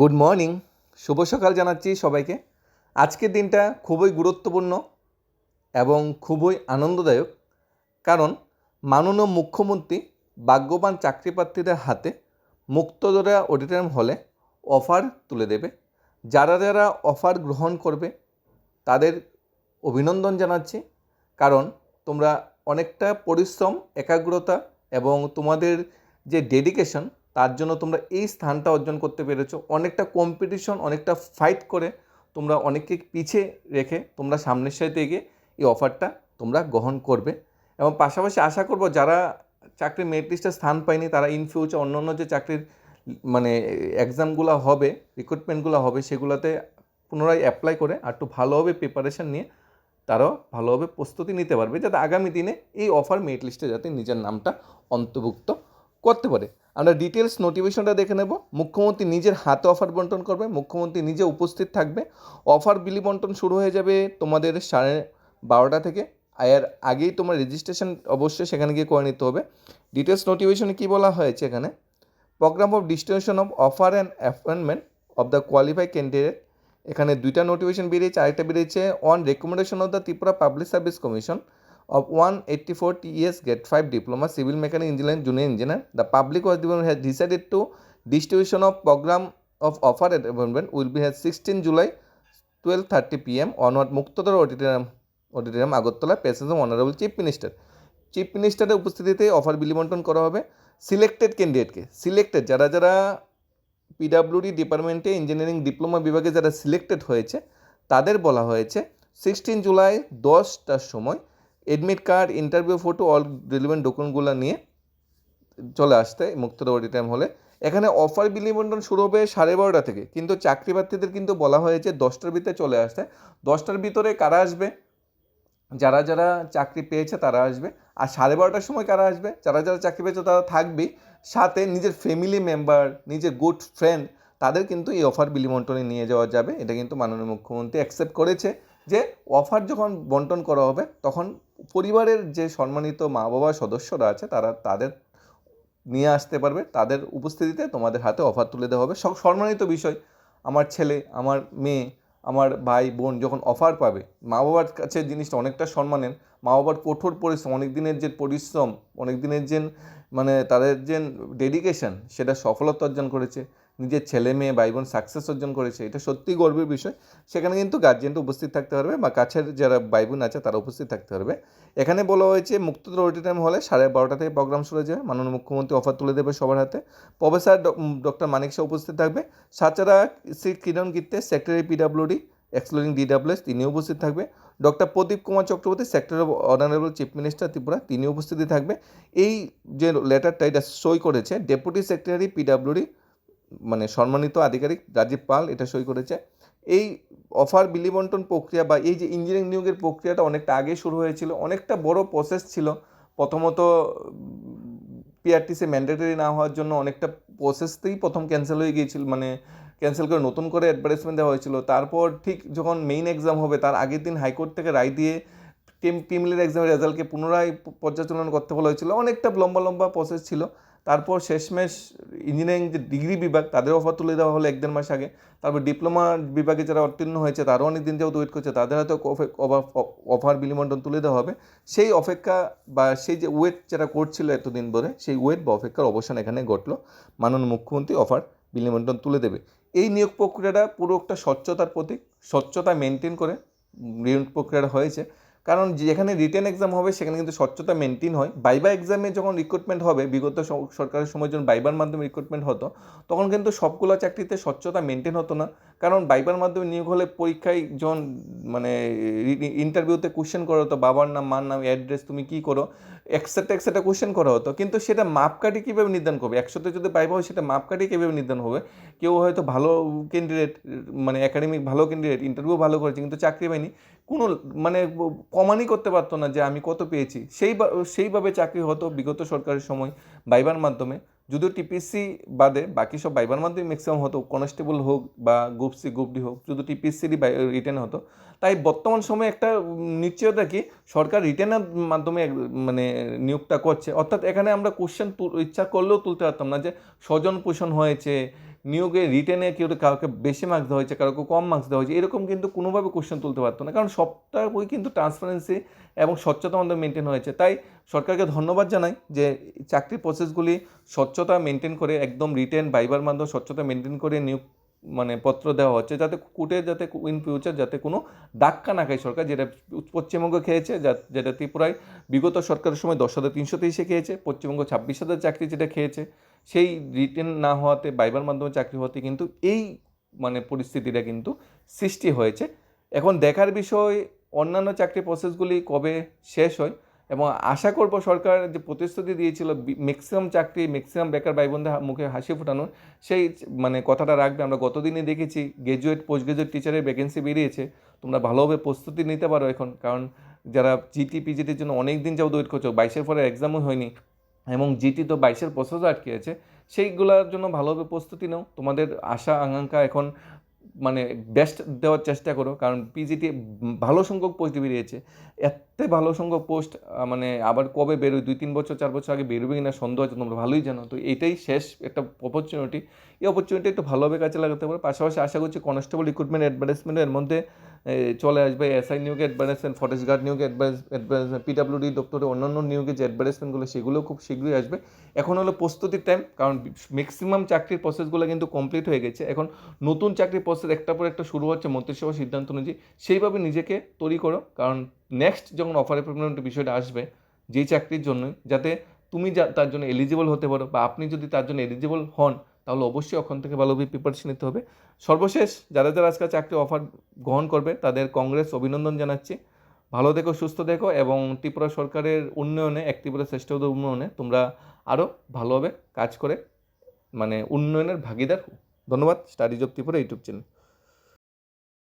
Good morning. শুভ সকাল জানাচ্ছি সবাইকে। আজকের দিনটা খুবই গুরুত্বপূর্ণ এবং খুবই আনন্দদায়ক, কারণ মাননীয় মুখ্যমন্ত্রী ভাগ্যবান চাকরিপ্রার্থীদের হাতে মুক্তদরা অডিটোরিয়াম হলে অফার তুলে দেবে। যারা যারা অফার গ্রহণ করবে, তাদের অভিনন্দন জানাচ্ছি, কারণ তোমরা অনেকটা পরিশ্রম, একাগ্রতা এবং তোমাদের যে ডেডিকেশন তার জন্য তোমরা এই স্থানটা অর্জন করতে পেরেছ। অনেকটা কম্পিটিশন অনেকটা ফাইট করে তোমরা অনেককে পিছিয়ে রেখে তোমরা সামনের সাথে এগিয়ে এই অফারটা তোমরা গ্রহণ করবে। এবং পাশাপাশি আশা করব যারা চাকরির মেরিট লিস্টে স্থান পায়নি, তারা ইন ফিউচার অন্য অন্য যে চাকরির মানে এক্সামগুলো হবে রিক্রুটমেন্টগুলো হবে, সেগুলোতে পুনরায় অ্যাপ্লাই করে আর একটু ভালোভাবে প্রিপারেশান নিয়ে তারাও ভালোভাবে প্রস্তুতি নিতে পারবে, যাতে আগামী দিনে এই অফার মেরিট লিস্টে যাতে নিজের নামটা অন্তর্ভুক্ত করতে পারে। আমরা ডিটেলস নোটিফিকেশনটা দেখে নেব। মুখ্যমন্ত্রী নিজের হাতে অফার বন্টন করবে, মুখ্যমন্ত্রী নিজে উপস্থিত থাকবে। অফার বিলি বন্টন শুরু হয়ে যাবে তোমাদের সাড়ে বারোটা থেকে। এর আগেই তোমার রেজিস্ট্রেশন অবশ্যই সেখানে গিয়ে করে নিতে হবে। ডিটেলস নোটিফিকেশনে কী বলা হয়েছে এখানে? Program of distribution of offer and appointment of the qualify candidate এখানে দুইটা নোটিফিকেশন বেরিয়েছে, আরেকটা বেরিয়েছে on recommendation of the Tripura public service commission of 184 TES Grade 5 Diploma Civil Mechanic Engineer Junior Engineer, the public was has decided to distribution of program of offer at appointment will be held 16 July 12:30 p.m. onward Muktadhara auditorium auditorium Agartala presence of honourable chief minister chief মিনিস্টারের উপস্থিতিতে offer বিলিবন্টন করা হবে। Selected ক্যান্ডিডেটকে selected যারা যারা PWD ডিপার্টমেন্টে engineering diploma বিভাগে যারা selected হয়েছে তাদের বলা হয়েছে সিক্সটিন জুলাই দশটার সময় admit card interview photo all relevant ডকুমেন্টগুলো নিয়ে চলে আসতে মুক্তদা টাইম হলে। এখানে অফার বিলি বন্টন শুরু হবে সাড়ে বারোটা থেকে। কিন্তু চাকরি প্রার্থীদের কিন্তু বলা হয়েছে দশটার ভিতরে চলে আসতে। দশটার ভিতরে কারা আসবে? যারা যারা চাকরি পেয়েছে তারা আসবে। আর সাড়ে বারোটার সময় কারা আসবে? যারা যারা চাকরি পেয়েছে তারা থাকবেই সাথে নিজের ফ্যামিলি মেম্বার নিজের গুড ফ্রেন্ড তাদের কিন্তু এই অফার বিলি বন্টনে নিয়ে যাওয়া যাবে। এটা কিন্তু মাননীয় মুখ্যমন্ত্রী অ্যাকসেপ্ট করেছে যে অফার যখন বন্টন করা হবে, তখন পরিবারের যে সম্মানিত মা বাবা সদস্যরা আছে, তারা তাদের নিয়ে আসতে পারবে। তাদের উপস্থিতিতে তোমাদের হাতে অফার তুলে দেওয়া হবে। সব সম্মানিত বিষয়। আমার ছেলে, আমার মেয়ে, আমার ভাই, বোন যখন অফার পাবে মা বাবার কাছে জিনিসটা অনেকটা সম্মানের। মা বাবার কঠোর পরিশ্রম অনেক দিনের যে পরিশ্রম অনেক দিনের যে মানে তাদের যে ডেডিকেশন সেটা সফলতা অর্জন করেছে। নিজের ছেলে মেয়ে ভাই বোন সাকসেস অর্জন করেছে, এটা সত্যি গর্বের বিষয়। সেখানে কিন্তু গার্জিয়ানটা উপস্থিত থাকতে পারবে বা কাছের যারা ভাই বোন আছে তারা উপস্থিত থাকতে পারবে। এখানে বলা হয়েছে, মুক্তদর অডিটোরিয়াম হলে সাড়ে বারোটা থেকে প্রোগ্রাম শুরু যাবে। মাননীয় মুখ্যমন্ত্রী অফার তুলে দেবে সবার হাতে। প্রফেসর ডক্টর মানিক শাহ উপস্থিত থাকবে। সাচারা শ্রী কিরণ গীতে সেক্রেটারি পিডাব্লিউডি এক্সক্লুডিং ডিডাব্লিউএস তিনি উপস্থিত থাকবে। Doctor Pradip Kumar Chakraborty sector of honourable chief minister Tripura তিনি উপস্থিতি থাকবে। এই যে লেটারটা এটা সই করেছে ডেপুটি সেক্রেটারি পিডাব্লিউডি মানে সম্মানিত আধিকারিক রাজীব পাল এটা সই করেছে। এই অফার বিলিবন্টন প্রক্রিয়া বা এই যে ইঞ্জিনিয়ারিং নিয়োগের প্রক্রিয়াটা অনেকটা আগে শুরু হয়েছিল, অনেকটা বড় প্রসেস ছিল। প্রথমত পিআরটিসি ম্যান্ডেটরি না হওয়ার জন্য অনেকটা প্রসেসতেই প্রথম ক্যান্সেল হয়ে গিয়েছিল মানে ক্যান্সেল করে নতুন করে অ্যাডভার্টাইজমেন্ট দেওয়া হয়েছিল। তারপর ঠিক যখন মেইন এক্সাম হবে, তার আগের দিন হাইকোর্ট থেকে রায় দিয়ে টিম টিমলের এক্সামের রেজাল্টকে পুনরায় পর্যালোচনা করতে বলা হয়েছিল। অনেকটা লম্বা লম্বা প্রসেস ছিল। তারপর শেষমেশ ইঞ্জিনিয়ারিং যে ডিগ্রি বিভাগ, তাদের অফার তুলে দেওয়া হলো এক দেড় মাস আগে। তারপর ডিপ্লোমা বিভাগে যারা উত্তীর্ণ হয়েছে, তারও অনেক দিন যাবত ওয়েট করছে। তাদের হয়তো অফার বিলিমন্টন তুলে দেওয়া হবে। সেই অপেক্ষা বা সেই যে ওয়েট যারা করছিল এতদিন ধরে, সেই ওয়েট বা অপেক্ষার অবসান এখানে ঘটলো। মাননীয় মুখ্যমন্ত্রী অফার বিলিমন্টন তুলে দেবে। এই নিয়োগ প্রক্রিয়াটা পুরো একটা স্বচ্ছতার প্রতীক। স্বচ্ছতা মেনটেন করে, নিয়োগ প্রক্রিয়াটা হয়েছে। কারণ যেখানে রিটেন এক্সাম হবে, সেখানে কিন্তু স্বচ্ছতা মেনটেন হয়। বাইবা এক্সামে যখন রিক্রুটমেন্ট হবে, বিগত সরকারের সময় যখন বাইবার মাধ্যমে রিক্রুটমেন্ট হতো, তখন কিন্তু সবগুলো চাকরিতে স্বচ্ছতা মেনটেন হতো না। কারণ বাইবার মাধ্যমে নিয়োগ হলে পরীক্ষায় যখন মানে ইন্টারভিউতে কোশ্চেন করা হতো, বাবার নাম, মার নাম অ্যাড্রেস তুমি কী করো? একসাথে একসাথে কোশ্চেন করা হতো। কিন্তু সেটা মাপকাঠি কীভাবে নির্ধারণ করবে? একসাথে যদি পাইব হয় সেটা মাপকাঠি কীভাবে নির্ধারণ হবে? কেউ হয়তো ভালো ক্যান্ডিডেট মানে একাডেমিক ভালো ক্যান্ডিডেট ইন্টারভিউ ভালো করেছে, কিন্তু চাকরি পায়নি। কোনো মানে প্রমাণই করতে পারতো না যে আমি কত পেয়েছি। সেই সেইভাবে চাকরি হতো বিগত সরকারের সময়, বাইবার মাধ্যমে। যদিও টিপিসি বাদে বাকি সব বাইবার মাধ্যমে ম্যাক্সিমাম হতো কনস্টেবল হোক বা গ্রুপ সি গ্রুপ ডি হোক শুধু টিপিসিরই রিটার্ন হতো। তাই বর্তমান সময়ে একটা নিশ্চয়তা কি, সরকার রিটার্নের মাধ্যমে মানে নিয়োগটা করছে। অর্থাৎ এখানে আমরা কোশ্চেন ইচ্ছা করলেও তুলতে পারতাম না যে স্বজন পোষণ হয়েছে নিয়োগে রিটেনে কেউ কাউকে বেশি মার্কস দেওয়া হয়েছে, কাউকে কম মার্কস দেওয়া হয়েছে, এরকম কিন্তু কোনোভাবে কোশ্চেন তুলতে পারতো না। কারণ সবটা বই কিন্তু ট্রান্সপারেন্সি এবং স্বচ্ছতা মধ্যে মেনটেন হয়েছে। তাই সরকারকে ধন্যবাদ জানাই যে চাকরির প্রসেসগুলি স্বচ্ছতা মেনটেন করে, একদম রিটেন বাইবার মাধ্যমে স্বচ্ছতা মেনটেন করে নিয়োগ মানে পত্র দেওয়া হচ্ছে যাতে কোর্টে যাতে ইন ফিউচার যাতে কোনো ধাক্কা না খায় সরকার, যেটা পশ্চিমবঙ্গ খেয়েছে যেটা ত্রিপুরায় বিগত সরকারের সময় দশ হাজার তিনশো তেইশে খেয়েছে, পশ্চিমবঙ্গ ছাব্বিশ হাজার চাকরি যেটা খেয়েছে, সেই রিটেন না হওয়াতে বাইবার মাধ্যমে চাকরি হওয়াতে কিন্তু এই মানে পরিস্থিতিটা কিন্তু সৃষ্টি হয়েছে। এখন দেখার বিষয়, অন্যান্য চাকরি প্রসেসগুলি কবে শেষ হয় এবং আশা করব সরকার যে প্রতিশ্রুতি দিয়েছিল ম্যাক্সিমাম চাকরি ম্যাক্সিমাম বেকার ভাই বোনদের মুখে হাসি ফোটানোর, সেই মানে কথাটা রাখবে। আমরা গতদিনে দেখেছি গ্র্যাজুয়েট পোস্ট গ্রাজুয়েট টিচারের ভ্যাকেন্সি বেরিয়েছে। তোমরা ভালোভাবে প্রস্তুতি নিতে পারো এখন, কারণ যারা জিটি পিজিটির জন্য অনেক দিন যাও ওয়েট করছ, বাইশের পরে এক্সামও হয়নি, এবং জিটি তো বাইশের প্রসেসও আটকে আছে, সেইগুলোর জন্য ভালোভাবে প্রস্তুতি নাও। তোমাদের আশা, আকাঙ্ক্ষা এখন মানে বেস্ট দেওয়ার চেষ্টা করো, কারণ পিজিটি ভালো সংখ্যক পোস্ট বেরিয়েছে। এত ভালো সংখ্যক পোস্ট মানে আবার কবে বেরোয়, দুই, তিন বছর, চার বছর আগে বেরোবে কিনা সন্দেহ আছে, তোমরা ভালোই জানো। তো এটাই শেষ একটা অপরচুনিটি এই অপরচুনিটি একটু ভালোভাবে কাজে লাগাতে পারো। পাশাপাশি আশা করছি কনস্টেবল রিক্রুটমেন্ট অ্যাডভার্টাইজমেন্টের মধ্যে চলে আসবে এসআই নিয়োগে অ্যাডভার্টাইজমেন্ট ফরেস্ট গার্ড নিয়োগে অ্যাডভার্টাইজমেন্ট পিডাব্লিউডি দপ্তরে অন্যান্য নিয়োগে যে অ্যাডভার্টাইজমেন্টগুলো সেগুলো খুব শীঘ্রই আসবে। এখন হলো প্রস্তুতির টাইম কারণ ম্যাক্সিমাম চাকরির প্রসেসগুলো কিন্তু কমপ্লিট হয়ে গেছে। এখন নতুন চাকরির প্রসেস একটা পর একটা শুরু হচ্ছে মন্ত্রিসভার সিদ্ধান্ত অনুযায়ী। সেইভাবে নিজেকে তৈরি করো, কারণ নেক্সট যখন অফার অ্যাপয়েন্টমেন্ট বিষয়টা আসবে যেই চাকরির জন্য যাতে তুমি যা, তার জন্য এলিজিবল হতে পারো, বা আপনি যদি তার জন্য এলিজিবল হন তাহলে অবশ্যই ওখান থেকে ভালোভাবে প্রিপারেশন নিতে হবে। সর্বশেষ যারা যারা আজকে চাকরি অফার গ্রহণ করবে, তাদের কংগ্রেস অভিনন্দন জানাচ্ছি। ভালো দেখো সুস্থ দেখো এবং ত্রিপুরা সরকারের উন্নয়নে, এক ত্রিপুরা শ্রেষ্ঠ উন্নয়নে তোমরা আরও ভালোভাবে কাজ করে মানে উন্নয়নের ভাগিদার ধন্যবাদ studies of Tripura YouTube channel